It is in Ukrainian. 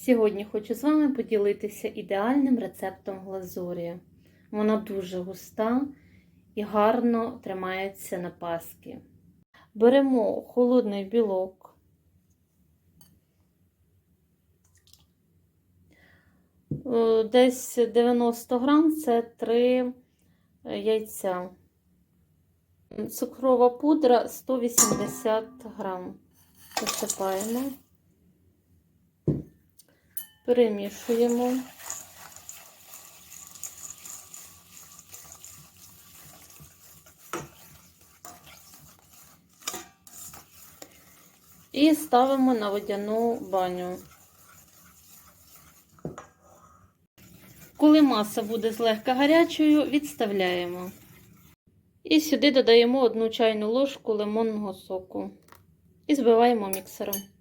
Сьогодні хочу з вами поділитися ідеальним рецептом глазурі. Вона дуже густа і гарно тримається на паски. Беремо холодний білок. Е, Десь 90 грам це 3 яйця. Цукрова пудра 180 грам. Посипаємо, перемішуємо. І ставимо на водяну баню. Коли маса буде злегка гарячою, відставляємо. І сюди додаємо одну чайну ложку лимонного соку і збиваємо міксером.